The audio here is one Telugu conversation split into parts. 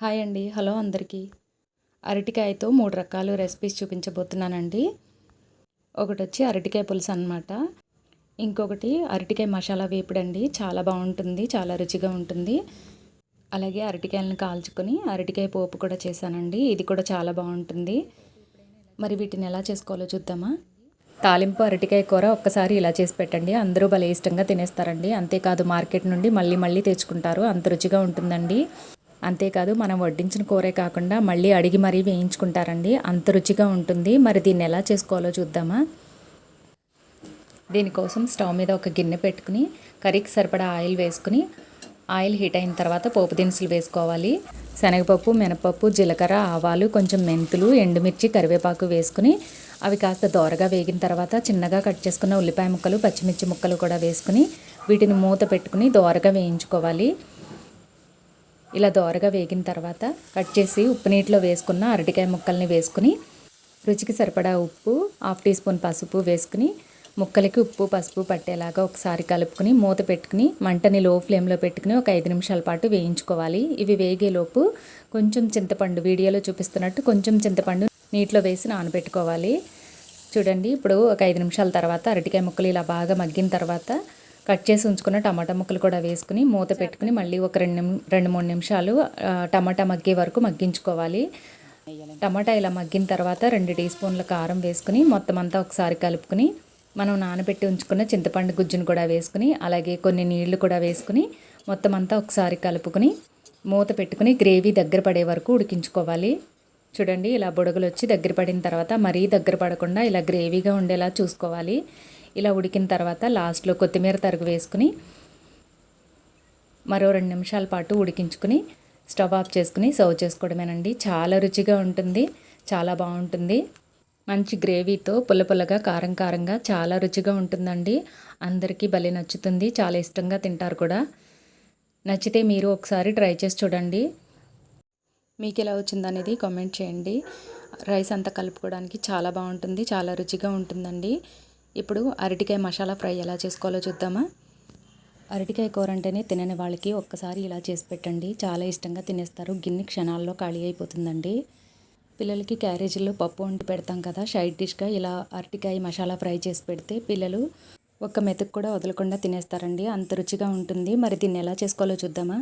హాయ్ అండి. హలో అందరికీ. అరటికాయతో మూడు రకాలు రెసిపీస్ చూపించబోతున్నానండి. ఒకటి వచ్చి అరటికాయ పులుసు అనమాట ఇంకొకటి అరటికాయ మసాలా వేపుడండి చాలా బాగుంటుంది చాలా రుచిగా ఉంటుంది. అలాగే అరటికాయలను కాల్చుకొని అరటికాయ పోపు కూడా చేశానండి. ఇది కూడా చాలా బాగుంటుంది. మరి వీటిని ఎలా చేసుకోవాలో చూద్దామా? తాలింపు అరటికాయ కూర ఒక్కసారి ఇలా చేసి పెట్టండి. అందరూ భలే ఇష్టంగా తినేస్తారండి. అంతేకాదు మార్కెట్ నుండి మళ్ళీ మళ్ళీ తెచ్చుకుంటారు. అంత రుచిగా ఉంటుందండి. అంతేకాదు మనం వడ్డించిన కూరే కాకుండా మళ్ళీ అడిగి మరీ వేయించుకుంటారండి. అంత రుచిగా ఉంటుంది. మరి దీన్ని ఎలా చేసుకోవాలో చూద్దామా? దీనికోసం స్టవ్ మీద ఒక గిన్నె పెట్టుకుని కర్రీకి సరిపడా ఆయిల్ వేసుకుని ఆయిల్ హీట్ అయిన తర్వాత పోపు దినుసులు వేసుకోవాలి. శనగపప్పు మినపప్పు జీలకర్ర ఆవాలు కొంచెం మెంతులు ఎండుమిర్చి కరివేపాకు వేసుకుని అవి కాస్త దోరగా వేగిన తర్వాత చిన్నగా కట్ చేసుకున్న ఉల్లిపాయ ముక్కలు పచ్చిమిర్చి ముక్కలు కూడా వేసుకుని వీటిని మూత పెట్టుకుని దోరగా వేయించుకోవాలి. ఇలా దోరగా వేగిన తర్వాత కట్ చేసి ఉప్పు నీటిలో వేసుకున్న అరటికాయ ముక్కల్ని వేసుకుని రుచికి సరిపడా ఉప్పు హాఫ్ టీ స్పూన్ పసుపు వేసుకుని ముక్కలకి ఉప్పు పసుపు పట్టేలాగా ఒకసారి కలుపుకుని మూత పెట్టుకుని మంటని లో ఫ్లేమ్లో పెట్టుకుని ఒక ఐదు నిమిషాల పాటు వేయించుకోవాలి. ఇవి వేగేలోపు కొంచెం చింతపండు వీడియోలో చూపిస్తున్నట్టు కొంచెం చింతపండు నీటిలో వేసి నానబెట్టుకోవాలి. చూడండి ఇప్పుడు ఒక ఐదు నిమిషాల తర్వాత అరటికాయ ముక్కలు ఇలా బాగా మగ్గిన తర్వాత కట్ చేసి ఉంచుకున్న టమాటా ముక్కలు కూడా వేసుకుని మూత పెట్టుకుని మళ్ళీ ఒక రెండు రెండు మూడు నిమిషాలు టమాటా మగ్గే వరకు మగ్గించుకోవాలి. టమాటా ఇలా మగ్గిన తర్వాత రెండు టీ స్పూన్ల కారం వేసుకుని మొత్తం అంతా ఒకసారి కలుపుకుని మనం నానబెట్టి ఉంచుకున్న చింతపండు గుజ్జును కూడా వేసుకుని అలాగే కొన్ని నీళ్ళు కూడా వేసుకుని మొత్తం అంతా ఒకసారి కలుపుకుని మూత పెట్టుకుని గ్రేవీ దగ్గర పడే వరకు ఉడికించుకోవాలి. చూడండి ఇలా బుడగలు వచ్చి దగ్గర పడిన తర్వాత మరీ దగ్గర పడకుండా ఇలా గ్రేవీగా ఉండేలా చూసుకోవాలి. ఇలా ఉడికిన తర్వాత లాస్ట్లో కొత్తిమీర తరుగు వేసుకుని మరో రెండు నిమిషాల పాటు ఉడికించుకుని స్టవ్ ఆఫ్ చేసుకుని సర్వ్ చేసుకోవడమేనండి. చాలా రుచిగా ఉంటుంది చాలా బాగుంటుంది. మంచి గ్రేవీతో పుల్ల పుల్లగా కారం కారంగా చాలా రుచిగా ఉంటుందండి. అందరికీ భలే నచ్చుతుంది చాలా ఇష్టంగా తింటారు కూడా. నచ్చితే మీరు ఒకసారి ట్రై చేసి చూడండి. మీకు ఎలా వచ్చిందనేది కామెంట్ చేయండి. రైస్ అంతా కలుపుకోవడానికి చాలా బాగుంటుంది చాలా రుచిగా ఉంటుందండి. ఇప్పుడు అరటికాయ మసాలా ఫ్రై ఎలా చేసుకోవాలో చూద్దామా? అరటికాయ కూర అంటేనే తినని వాళ్ళకి ఒక్కసారి ఇలా చేసి పెట్టండి. చాలా ఇష్టంగా తినేస్తారు. గిన్నె క్షణాల్లో ఖాళీ అయిపోతుందండి. పిల్లలకి క్యారేజీలో పప్పు వండి పెడతాం కదా సైడ్ డిష్గా ఇలా అరటికాయ మసాలా ఫ్రై చేసి పెడితే పిల్లలు ఒక్క మెతుకు కూడా వదలకుండా తినేస్తారండి. అంత రుచిగా ఉంటుంది. మరి దీన్ని ఎలా చేసుకోవాలో చూద్దామా?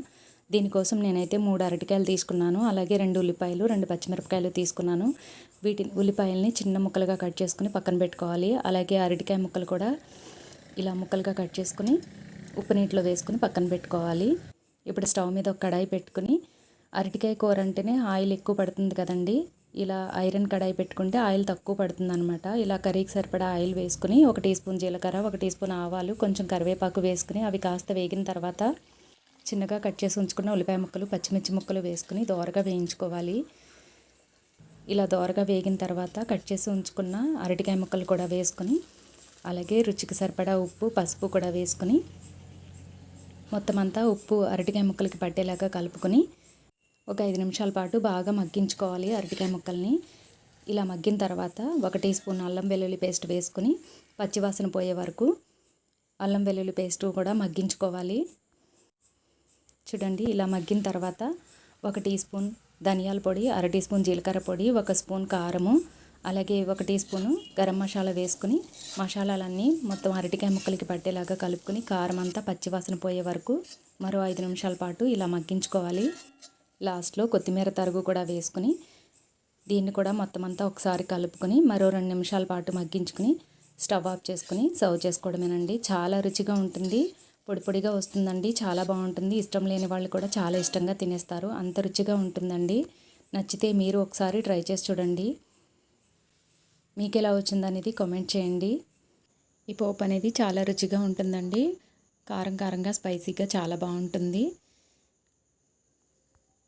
దీనికోసం నేనైతే మూడు అరటికాయలు తీసుకున్నాను. అలాగే రెండు ఉల్లిపాయలు రెండు పచ్చిమిరపకాయలు తీసుకున్నాను. వీటిని ఉల్లిపాయల్ని చిన్న ముక్కలుగా కట్ చేసుకుని పక్కన పెట్టుకోవాలి. అలాగే అరటికాయ ముక్కలు కూడా ఇలా ముక్కలుగా కట్ చేసుకుని ఉప్పు నీటిలో వేసుకుని పక్కన పెట్టుకోవాలి. ఇప్పుడు స్టవ్ మీద ఒక కడాయి పెట్టుకుని అరటికాయ కూర అంటేనే ఆయిల్ ఎక్కువ పడుతుంది కదండి. ఇలా ఐరన్ కడాయి పెట్టుకుంటే ఆయిల్ తక్కువ పడుతుంది అనమాట ఇలా కర్రీకి సరిపడా ఆయిల్ వేసుకుని ఒక టీ స్పూన్ జీలకర్ర ఒక టీ స్పూన్ ఆవాలు కొంచెం కరివేపాకు వేసుకుని అవి కాస్త వేగిన తర్వాత చిన్నగా కట్ చేసి ఉంచుకున్న ఉల్లిపాయ ముక్కలు పచ్చిమిర్చి ముక్కలు వేసుకుని దోరగా వేయించుకోవాలి. ఇలా దోరగా వేగిన తర్వాత కట్ చేసి ఉంచుకున్న అరటికాయ ముక్కలు కూడా వేసుకొని అలాగే రుచికి సరిపడా ఉప్పు పసుపు కూడా వేసుకొని మొత్తం అంతా ఉప్పు అరటికాయ ముక్కలకి పట్టేలాగా కలుపుకొని ఒక ఐదు నిమిషాల పాటు బాగా మగ్గించుకోవాలి అరటికాయ ముక్కల్ని. ఇలా మగ్గిన తర్వాత ఒక టీ స్పూన్ అల్లం వెల్లుల్లి పేస్ట్ వేసుకుని పచ్చివాసన పోయే వరకు అల్లం వెల్లుల్లి పేస్ట్ కూడా మగ్గించుకోవాలి. చూడండి ఇలా మగ్గిన తర్వాత ఒక టీ స్పూన్ ధనియాల పొడి అర టీ స్పూన్ జీలకర్ర పొడి ఒక స్పూన్ కారము అలాగే ఒక టీ స్పూను గరం మసాలా వేసుకుని మసాలాలన్నీ మొత్తం అరటికాయ ముక్కలకి పట్టేలాగా కలుపుకొని కారం అంతా పచ్చివాసన పోయే వరకు మరో ఐదు నిమిషాల పాటు ఇలా మగ్గించుకోవాలి. లాస్ట్లో కొత్తిమీర తరుగు కూడా వేసుకుని దీన్ని కూడా మొత్తం అంతా ఒకసారి కలుపుకొని మరో రెండు నిమిషాల పాటు మగ్గించుకుని స్టవ్ ఆఫ్ చేసుకుని సర్వ్ చేసుకోవడమేనండి. చాలా రుచిగా ఉంటుంది. పొడి పొడిగా వస్తుందండి. చాలా బాగుంటుంది. ఇష్టం లేని వాళ్ళు కూడా చాలా ఇష్టంగా తినేస్తారు. అంత రుచిగా ఉంటుందండి. నచ్చితే మీరు ఒకసారి ట్రై చేసి చూడండి. మీకు ఎలా వచ్చిందనేది కామెంట్ చేయండి. ఈ పోపు అనేది చాలా రుచిగా ఉంటుందండి. కారం కారంగా స్పైసీగా చాలా బాగుంటుంది.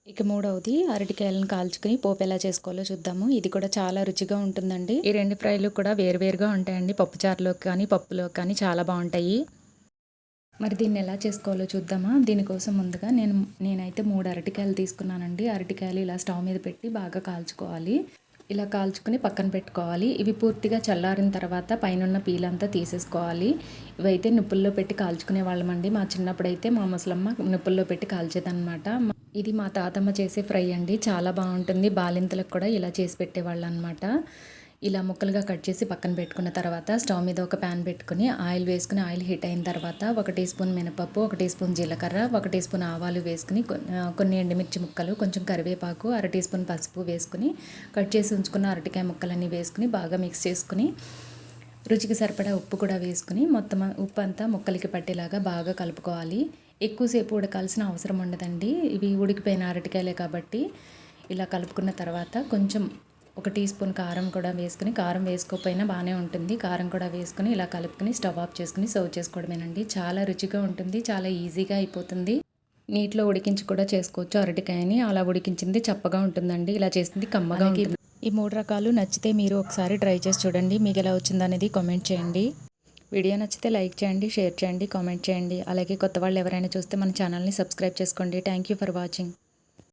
ఇక మూడవది అరటికాయలను కాల్చుకుని పోపు ఎలా చేసుకోవాలో చూద్దాము. ఇది కూడా చాలా రుచిగా ఉంటుందండి. ఈ రెండు ఫ్రైలు కూడా వేరువేరుగా ఉంటాయండి. పప్పుచారులోకి కానీ పప్పులో కానీ చాలా బాగుంటాయి. మరి దీన్ని ఎలా చేసుకోవాలో చూద్దామా? దీనికోసం ముందుగా నేను నేనైతే మూడు అరటికాయలు తీసుకున్నానండి. అరటికాయలు ఇలా స్టవ్ మీద పెట్టి బాగా కాల్చుకోవాలి. ఇలా కాల్చుకుని పక్కన పెట్టుకోవాలి. ఇవి పూర్తిగా చల్లారిన తర్వాత పైన పీలంతా తీసేసుకోవాలి. ఇవైతే నిప్పుల్లో పెట్టి కాల్చుకునే వాళ్ళమండి. మా చిన్నప్పుడైతే మా ముసలమ్మ నిప్పుల్లో పెట్టి కాల్చేదన్నమాట. ఇది మా తాతమ్మ చేసే ఫ్రై అండి. చాలా బాగుంటుంది. బాలింతలకు కూడా ఇలా చేసి పెట్టేవాళ్ళు అనమాట ఇలా ముక్కలుగా కట్ చేసి పక్కన పెట్టుకున్న తర్వాత స్టవ్ మీద ఒక ప్యాన్ పెట్టుకుని ఆయిల్ వేసుకుని ఆయిల్ హీట్ అయిన తర్వాత ఒక టీ స్పూన్ మినపప్పు ఒక టీ స్పూన్ జీలకర్ర ఒక టీ స్పూన్ ఆవాలు వేసుకుని కొన్ని ఎండుమిర్చి ముక్కలు కొంచెం కరివేపాకు అర టీ స్పూన్ పసుపు వేసుకుని కట్ చేసి ఉంచుకున్న అరటికాయ ముక్కలన్నీ వేసుకుని బాగా మిక్స్ చేసుకుని రుచికి సరిపడా ఉప్పు కూడా వేసుకుని మొత్తం ఉప్పు అంతా ముక్కలకి పట్టేలాగా బాగా కలుపుకోవాలి. ఎక్కువసేపు ఉడకాల్సిన అవసరం ఉండదండి. ఇవి ఉడికిపోయిన అరటికాయలే కాబట్టి ఇలా కలుపుకున్న తర్వాత కొంచెం ఒక టీ స్పూన్ కారం కూడా వేసుకుని కారం వేసుకోకపోయినా బాగానే ఉంటుంది. కారం కూడా వేసుకుని ఇలా కలుపుకుని స్టవ్ ఆఫ్ చేసుకుని సర్వ్ చేసుకోవడమేనండి. చాలా రుచిగా ఉంటుంది చాలా ఈజీగా అయిపోతుంది. నీటిలో ఉడికించి కూడా చేసుకోవచ్చు. అరటికాయని అలా ఉడికించింది చప్పగా ఉంటుందండి. ఇలా చేసింది కమ్మగా ఉంటుంది. ఈ మూడు రకాలు నచ్చితే మీరు ఒకసారి ట్రై చేసి చూడండి. మీకు ఎలా వచ్చిందనేది కామెంట్ చేయండి. వీడియో నచ్చితే లైక్ చేయండి షేర్ చేయండి కామెంట్ చేయండి. అలాగే కొత్త వాళ్ళు ఎవరైనా చూస్తే మన ఛానల్ని సబ్స్క్రైబ్ చేసుకోండి. Thank you for watching.